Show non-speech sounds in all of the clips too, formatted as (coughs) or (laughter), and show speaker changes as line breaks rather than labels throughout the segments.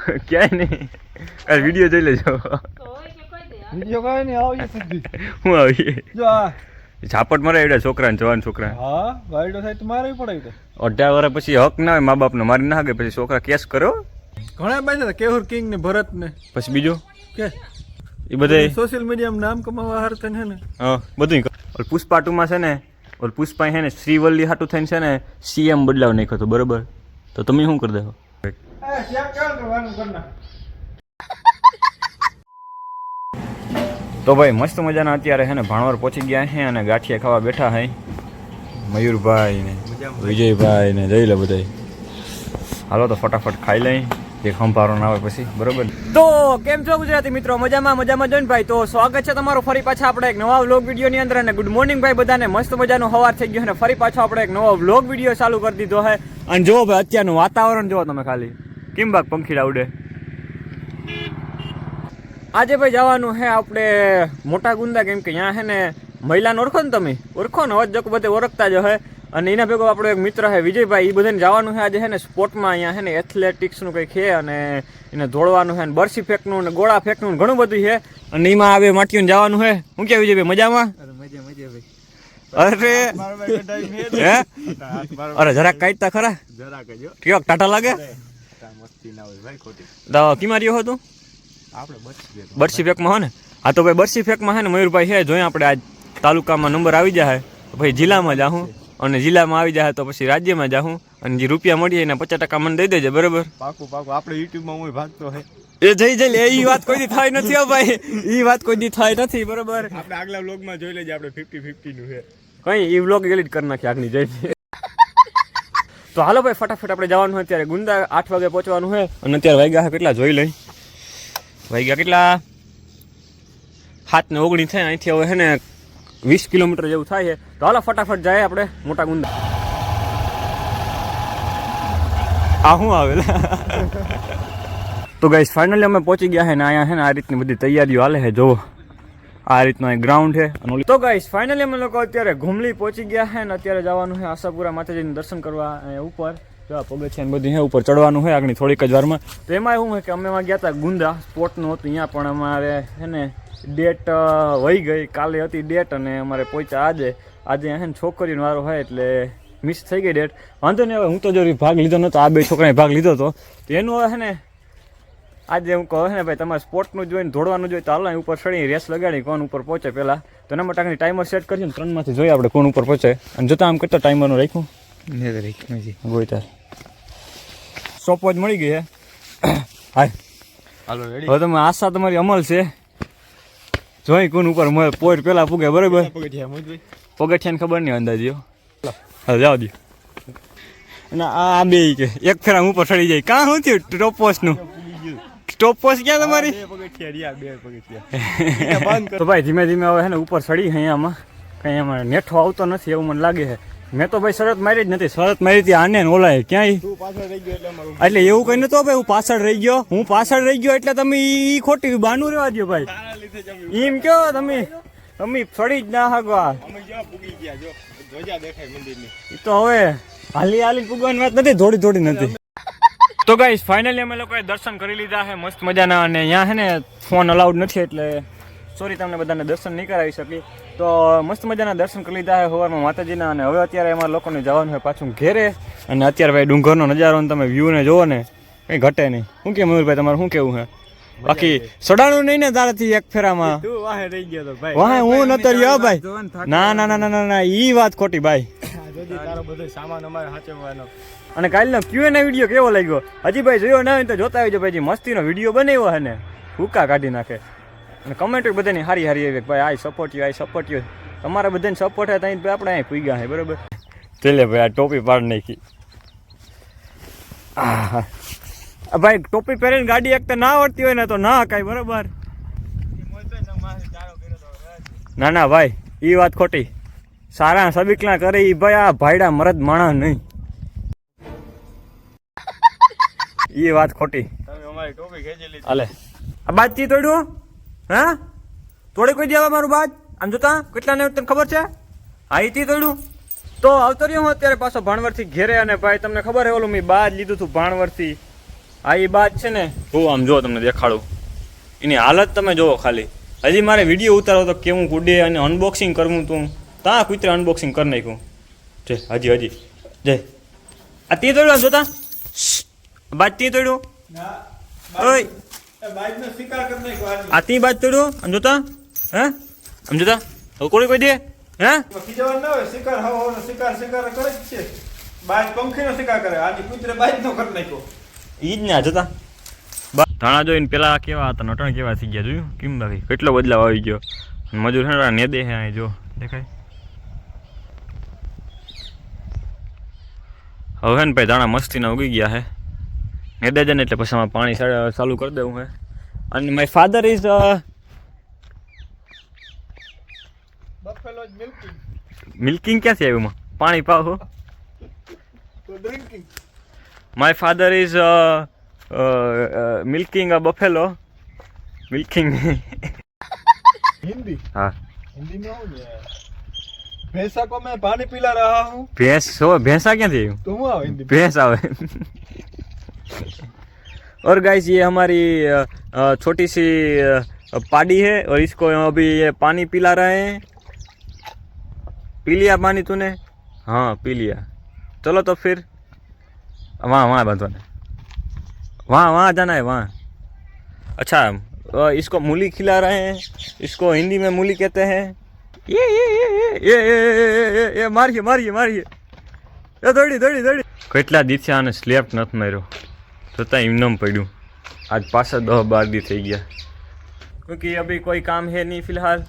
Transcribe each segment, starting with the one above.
(laughs) ક્યાંય નહીં. કાલ વીડિયો જોઈ લેજો.
વીડિયો કઈ નહીં આવી સુધી.
હું આવી?
જો આ.
ઝાપટ મારે એવડા છોકરા જવાન છોકરા
હા વાયડો થાય તો મારે પડે
અઢાર વર્ષ પછી હક ના હોય મા બાપનો મારી ના હકે પછી છોકરા કેસ કરો?
ઘણા બધા કેહુર કિંગ ને ભરત ને.
પછી બીજો?
કે?
એ બધે
સોશિયલ મીડિયામાં નામ કમાવા હાર હે ને.
હા બધું ઓલ પુષ્પા ટુમાં છે ને ઓલ પુષ્પા છે ને શ્રીવલ્લી હાટું થઈને છે ને સીએમ બદલાવ નાખ્યો હતો બરોબર? તો તમે શું કરી દેવો તો ભાઈ મસ્ત મજાના અત્યારે હે ને ભાણવર પહોંચી ગયા છે અને ગાંઠિયા ખાવા બેઠા હે. મયુરભાઈ ને વિજયભાઈ ને જઈ લે બધા હાલો તો ફટાફટ ખાઈ લઈ જે ખંભારો ના આવે પછી બરોબર? તો કેમ છો ગુજરાતી મિત્રો? મજામાં મજામાં જોઈને ભાઈ તો સ્વાગત છે તમારું ફરી પાછા આપણે એક નવા વ્લોગ વીડિયો ની અંદર અને ગુડ મોર્નિંગ ભાઈ બધાને. મસ્ત મજાનો હવાર થઈ ગયો અને ફરી પાછો આપણે એક નવો વ્લોગ વીડિયો ચાલુ કરી દીધો છે અને જો ભાઈ અત્યારનું વાતાવરણ જુઓ તમે ખાલી. કેમ બાગ પંખીડા ઉડે આજે ભાઈ જવાનું હે આપણે મોટા ગુંદા કેમ કે અહીંયા હે ને મહિલાને ઓળખો ને તમે? ઓળખો ને? અવજ બધે ઓળખતા જ હોય અને એના ભેગો આપણો એક મિત્ર હે વિજયભાઈ એ બધાને જવાનું છે આજે હે ને સ્પોર્ટમાં અહીંયા છે ને એથ્લેટિક્સનું કંઈક છે અને એને દોડવાનું છે ને બરસી ફેંકનું ને ગોળા ફેંકનું ઘણું બધું છે અને એમાં આવે માટીઓને જવાનું છે હું કે વિજયભાઈ મજામાં?
અરે મજા મજા ભાઈ.
અરે! અરે જરાક કાઢતા ખરા.
જરા
ટાટા લાગે?
મસ્તી ના હોય ભાઈ ખોટી.
તો કિમાં રહ્યો હતું
આપણે બચી
બરસી ફેકમાં હો ને? હા તો ભાઈ બરસી ફેકમાં હે ને મયુરભાઈ છે જોઈએ આપણે આજ તાલુકામાં નંબર આવી જાય. ભાઈ જિલ્લામાં જાઉં અને જિલ્લામાં આવી જાય તો પછી રાજ્યમાં જાઉં અને જે રૂપિયા મળીએ એના પચાસ ટકા મને દઈ દેજે બરોબર?
પાકું પાકું. આપણે યુટ્યુબમાં હું ભાગતો હે.
એ જઈ જઈ લે એ વાત કોઈ દી થાય નથી હો ભાઈ. એ વાત કોઈ દી થાય નથી બરોબર?
આપણે આગલા વ્લોગમાં જોઈ લેજે આપણે ફિફ્ટી ફિફ્ટી નું છે
કઈ એ વ્લોગ એડિટ કરી નાખી આગની જઈ તો હાલો ભાઈ, ફટાફટ આપણે જવાનું હોય અત્યારે ગુંદા આઠ વાગે પહોંચવાનું હોય અને અત્યારે વાગ્યા છે કેટલા? જોઈ લઈ. વાગ્યા કેટલા? સાત ને ઓગણીસ થાય, અહીંથી હવે છે ને વીસ કિલોમીટર જેવું થાય છે. તો હાલો, ફટાફટ જાય આપણે મોટા ગુંદા. આ શું આવેલા? (laughs) તો ગાઈસ ફાઇનલી અમે પહોંચી ગયા છે ને અહીંયા છે ને આ રીતની બધી તૈયારીઓ હાલે છે, જોવો. આ રીતનો એક ગ્રાઉન્ડ છે. અને તો ગાઈસ ફાઇનલી અમે લોકો અત્યારે ઘુમલી પહોંચી ગયા છે ને અત્યારે જવાનું છે આશાપુરા માતાજીનું દર્શન કરવા ઉપર. જો આ પગથિયા બધું છે ઉપર ચડવાનું હોય આગળ થોડીક જ વારમાં. તો એમાં એવું હોય કે અમે એમાં ગયા હતા ગુંદા સ્પોર્ટનું હતું અહીંયા પણ અમારે છે ને ડેટ વહી ગઈ. કાલે હતી ડેટ અને અમારે પહોંચ્યા આજે. આજે છે ને છોકરીનો વારો હોય એટલે મિસ થઈ ગઈ ડેટ વાંધો નહીં, હવે હું તો જો ભાગ લીધો નહોતો આ બે છોકરાએ ભાગ લીધો હતો તો એનું હવે છે ને આજે હું કહું ને ભાઈ તમારે સ્પોર્ટનું જોઈને દોડવાનું જોઈએ તો હાલો ઉપર ચડી રેસ લગાડી કોણ ઉપર પહોંચે પહેલાં? તો એના માટે ટાઈમર સેટ કરીએ ને ત્રણમાંથી જોઈએ આપણે કોણ ઉપર પહોંચે. અને જોતા આમ કેટલા ટાઈમરનું રાખ્યું? ગોઈ તાર સોપો જ મળી ગઈ હે. (coughs) હાય.
હાલો રેડી
હવે તમે આશા તમારી અમલ છે. જોઈ કોણ ઉપર પોઈન્ટ પહેલાં પૂગે બરાબર? પગથિયાને ખબર નહીં અંદાજીઓ. હા જાવ દો ના આ બે કે એક ફેરા ઉપર ચડી જાય. કાં શું થયું? ટોપોસનું ટોપોસ ક્યાં તમારી?
બે પગથિયા રહ્યા બે પગથિયા. (laughs) બંધ
તો ભાઈ ધીમે ધીમે હવે હે ને ઉપર ચડી અહીંયામાં કંઈ એમાં નેઠો આવતો નથી એવું મને લાગે છે. મેં તો ભાઈ શરત મારી જ નથી. શરત મારી હતી આને ને ઓલાએ ક્યાંય?
તું પાછળ રહી ગયો એટલે
એવું કઈ નતું ભાઈ હું પાછળ રહી ગયો. હું પાછળ રહી ગયો એટલે તમે ઈ ખોટી બાનું રહેવા દો ભાઈ. એમ કયો તમે? તમે ફળી જ ના હગવા
અમે જ્યાં પૂગી ગયા જો ધ્વજા દેખાય મંદિરની.
એ તો હવે હાલી હાલી પૂગવાની વાત નથી થોડી થોડી નથી. તો ગાઈસ ફાઇનલી અમે લોકોએ દર્શન કરી લીધા છે મસ્ત મજાના અને અહીંયા છે ને ફોન અલાઉડ નથી એટલે સોરી તમને બધાને દર્શન નહીં કરાવી શકી તો મસ્ત મજાના દર્શન કરી લીધા છે સવારમાં માતાજીના અને હવે અત્યારે અમારા લોકોને જવાનું હોય પાછું ઘેરે. અને અત્યારે ભાઈ ડુંગરનો નજારો તમે વ્યૂને જોવો ને કંઈ ઘટે નહીં. શું કે મયુરભાઈ તમારું શું કેવું છે? બાકી સડાણું નહીં ને તારાથી એક ફેરામાં?
વાહે રહી ગયો તો
વાહ હું નતો રહ્યો ભાઈ. ના ના ના ના ના ના ઈ વાત ખોટી ભાઈ.
જોજી તારો બધો સામાન અમારે સાચવવાનો
અને કાલનો ક્યુએના વીડિયો કેવો લાગ્યો? હજી ભાઈ જોયો ના હોય તો જોતા આવજો ભાઈ મસ્તીનો વીડિયો બનાવ્યો હે ને. હુકા કાઢી નાખે. અને કમેન્ટ બધાની હારી હારી આવી ભાઈ I support you I support you તમારા બધાને સપોર્ટ હે ત્યાં આપણે અહીં પૂગ્યા છે બરાબર? ચાલે ભાઈ આ ટોપી પાડ નાખી. ભાઈ ટોપી પહેરીને ગાડી એક તો ના આવડતી હોય ને તો ના કાંઈ બરાબર? ના ના ભાઈ એ વાત ખોટી. સારા સબીકલા કરે એ ભાઈ આ ભાઈડા મરદ માણા નહીં. એ વાત ખોટી.
તમે અમારી ટોપી
આ બાજથી તોડ્યું હા? તોડી કોઈ દેવા મારું બાજ? આમ જોતા? કેટલા ને તને ખબર છે? હા ઈ થી તોડ્યું. તો આવતો રહ્યો હું અત્યારે પાછો ભાણવરથી ઘેરે અને ભાઈ તમને ખબર હે ઓલું મેં બાજ લીધું હતું ભાણવરથી. આ એ બાજ છે ને? હું આમ જો તમને દેખાડું. એની હાલત તમે જુઓ ખાલી. હજી મારે વીડિયો ઉતારો તો કેવું કુડે અને અનબોક્સિંગ કરવું તું. તાં કુતરે અનબોક્સિંગ કરી નાખ્યું. જય હજી હજી. જય આ તે તોડ્યું આમ જોતા? બાજ તે તોડ્યું? ઓય. આ તી બાજ તોડ્યું આમ જોતા? હે? આમ જોતા? હવે કોઈ કોઈ દે? હે?
શિકાર હવ શિકાર શિકાર કરે જ છે. બાજ પંખીનો શિકાર કરે. આજે કૂતરે બાજનો કરી નાખ્યો.
ઈ જ ને આ જોતા? બા- ધાણા જોઈને પેલા કેવા હતા નટણ કેવા થઈ ગયા જોયું? કેમ બાકી? કેટલો બદલાવ આવી ગયો? મજૂર ને દે હે અહીં જો. દેખાય? હવે ને ભાઈ દાણા મસ્તીના ઉગી ગયા હે. ને દે ને એટલે પછી આમાં પાણી ચાલુ કરી દઉં હે. અને માય ફાધર ઇઝ
મિલ્કિંગ
ક્યાંથી આવ્યું માં? પાણી પાવ my father is milking a buffalo milking
Hindi
હા.
હિન્દીમાં भैंसा को मैं पानी पिला रहा हूँ
भैंस हो भैंसा क्या थी
तुम आओ
भैंसा भैंस और गाइस ये हमारी छोटी सी पाड़ी है और इसको अभी ये पानी पिला रहे हैं पी लिया पानी तूने हाँ पी लिया चलो तो फिर वहाँ वहाँ बांधो ने वहाँ वहाँ जाना है वहाँ अच्छा इसको मूली खिला रहे हैं इसको हिंदी में मूली कहते हैं એ એ એ એ મારીએ મારીએ મારીએ. એ દોડી દોડી દોડી. કેટલા દિવસે આને સ્લેપ નથી માર્યો? છતાં એમનેમ પડ્યું. આજ પાછા દહ બાર દી થઈ ગયા. क्योंकि અભી કોઈ કામ है નહીં ફિલહાલ.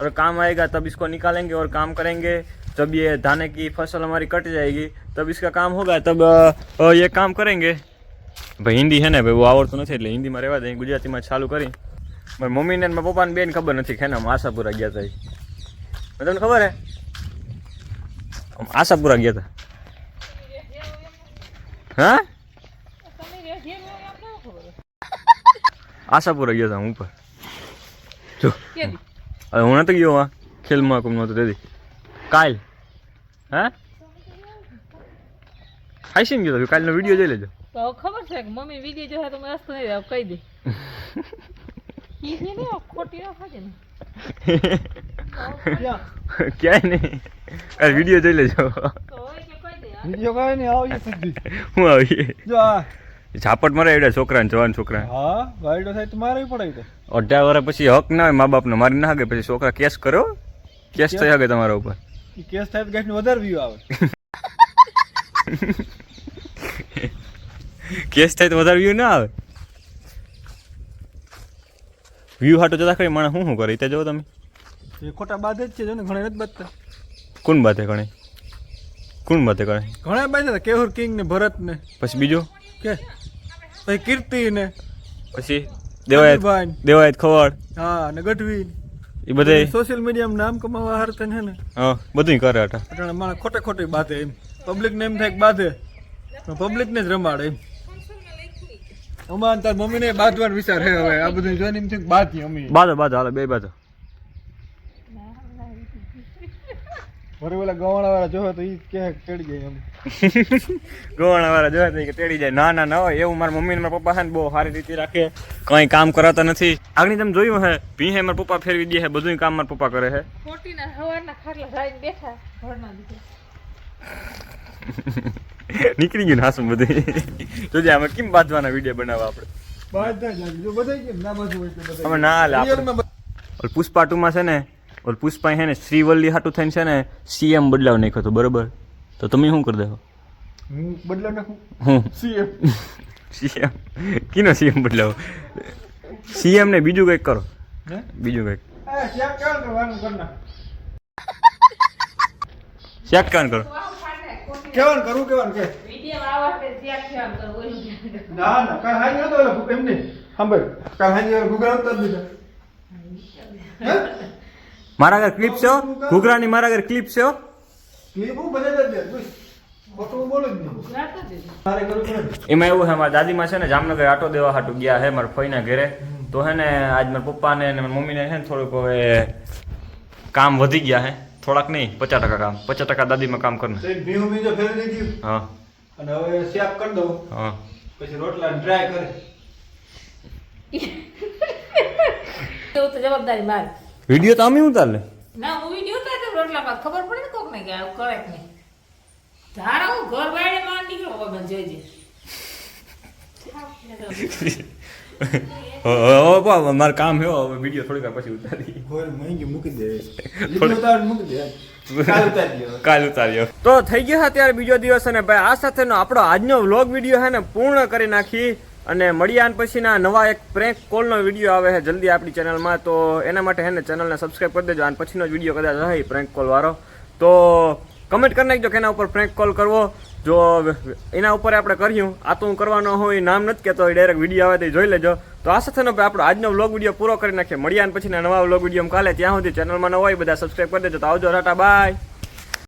और કામ आएगा તબ इसको निकालेंगे ઓર કામ કરેંગે. जब ये धाने की फसल हमारी कट जाएगी तब इसका काम होगा तब ये काम करेंगे ભાઈ હિન્દી છે ને ભાઈ બહુ આવડતું નથી એટલે હિન્દીમાં રહેવા દે ગુજરાતીમાં ચાલુ કરી. મારી મમ્મીને મારા પપ્પાને બેન ખબર નથી ખેના આશાપુરા ગયા હતા તમને ખબર હે? આશાપુરા ગયા હતા હા? આશાપુરા ગયા હતા હું ઉપર જો. હવે હું નતો ગયો આ ખેલ મહાકુંભ નહોતો તેથી. કાલ. હા? આઈસીને ગયો કાલનો વીડિયો જોઈ લેજો.
ખબર છે કે મમ્મી વીડિયો જોયા તો મને રસ્તો નહીં કહી દે. (laughs) ને ખોટી ના ને. (laughs) (laughs)
ક્યાંય નહીં. આ વીડિયો જોઈ લેજો.
વીડિયો કઈ નહીં આવજે સુધી.
હું આવીએ
જો આ.
ઝાપટ મરે એવડે છોકરાને જવાન છોકરા
હા વાયડો થાય તો મારવી પડે
અઢાર વર્ષ પછી હક ના હોય મા બાપનો મારી ના હાગે પછી છોકરા કેસ કરો? કેસ થઈ હાગે તમારા ઉપર.
કેસ થાય તો ગેસનું વધારે વ્યૂ આવે.
કેસ થાય તો વધારે વ્યૂ ના આવે. વ્યૂ હાટો જતા ખરી માણસ શું શું કરે? ત્યાં જો તમે.
એ ખોટા બાદ જ છે જો ને ઘણા નથી બાંધતા.
કોણ બાતે ગણે કોણ બાતે ગણે
ઘણા બાંધે કેહુર કિંગ ને ભરત ને.
પછી બીજો?
કે? પછી કીર્તિ ને.
પછી દેવાયત. દેવાયત ખવડ.
હા ને ગઢવી.
એ બધે
સોશિયલ મીડિયામાં નામ કમાવા હાર તને ને.
હા બધું કરે હતા
એટલે માણસ ખોટે ખોટી બાધે એમ. પબ્લિક ને એમ થાય બાધે. પબ્લિક ને જ રમાડે એમ. અમાર તાર મમ્મીને બાંધવાનો વિચાર હે હવે. આ બધું જોઈને એમ થયું બાંધી અમી.
બાંધો બાંધો હાલો બે બાધો.
વરે ઓલા ગવાણા વાળા જોવે તો ઈ કે ચડી જાય એમ. (laughs)
ગોવાણા વાળા જોયા તા કે તેડી જાય. ના ના ના હોય. એવું મારા મમ્મી ને મારા પપ્પા છે ને બહુ સારી રીતે રાખે. કંઈ કામ કરાતા નથી. આગળ તમે જોયું હે ભીહે મારા પપ્પા ફેરવી દે હે બધું કામ મારા પપ્પા કરે
હે. ખાટલા બેઠા. (laughs)
નીકળી ગયું ને હાસું બધું (laughs) જોજે આમાં કેમ બાંધવાના વીડિયો બનાવવા આપણે?
બાંધતા કેમ ના બાંધવું હોય તો
ના હાલે
માં
પુષ્પા ટુમાં છે ને ઓલ પુષ્પા છે ને શ્રીવલ્લી હાટું થઈને છે ને સીએમ બદલાવ નાખ્યો હતો બરોબર? તો તમે શું કરી દેવો
હું બદલાવ નાખું?
હું?
સીએમ
સીએમ કીનો સીએમ બદલાવ? સીએમ ને બીજું કંઈક કરો. બીજું કંઈક.
એ ચેક
કાન કરો?
કેવાનું કરવું કેવાનું કે ના ના. કાલ હાંજે નતો એમ નહીં. સાંભળ કાલ હાંજે ઓલો ભૂખ દીધા હે?
મારા ઘર ક્લિપ છે. ઘૂઘરાની મારા ઘર ક્લિપ છે એમાં એવું છે મારા દાદીમાં છે ને જામનગર આટો દેવા હાટું ગયા છે મારા ફઈના ઘરે. તો હે ને આજ મારા પપ્પાને ને મારી મમ્મીને છે ને થોડુંક હવે કામ વધી ગયા હે થોડાક નહીં પચાસ ટકા કામ. પચાસ ટકા દાદીમાં કામ કરના. હા.
અને હવે સેફ કરી દઉં.
હા.
પછી રોટલા ડ્રાય કરે.
તો જવાબદારી મારી.
વીડિયો તો અમે ઉતાર લે.
ના હું વીડિયો ઉતારતો રોટલા પાક ખબર પડે ને કોક ને કે આવું કરે કે ધારા હું ઘર બાયડે માં નીકળો બાબા જોઈજે
મારે કામ હે હવે વીડિયો થોડીક વાર પછી ઉતારી
મૂકી દે. (laughs) ઉતાર મૂકી દે. કાલ ઉતારી (laughs)
ઉતાર્યો તો થઈ ગયો અત્યારે બીજો દિવસ અને ભાઈ આ સાથેનો આપણો આજનો વ્લોગ વીડિયો છે ને પૂર્ણ કરી નાખી. અને મળ્યા આન પછીના નવા એક પ્રેન્ક કોલનો વીડિયો આવે છે જલ્દી આપણી ચેનલમાં તો એના માટે એને ચેનલને સબસ્ક્રાઈબ કરી દેજો. અને પછીનો જ વીડિયો કદાચ રહે પ્રેન્ક કોલ વાળો. તો કમેન્ટ કરી નાખજો કે એના ઉપર પ્રેન્ક કોલ કરવો. જો એના ઉપર આપણે કર્યું. આ તો હું કરવાનો હોય નામ નથી કહેતો ડાયરેક્ટ વીડિયો આવે તો જોઈ લેજો. તો આ ભાઈ આપણો આજનો વ્લોગ વીડિયો પૂરો કરી નાખીએ. મળ્યા અને પછીના નવા વ્લોગ વીડિયો કાલે. ત્યાં સુધી ચેનલમાં ન હોય બધા સબસ્ક્રાઈબ કરી દેજો. તો આવજો રાટા બાય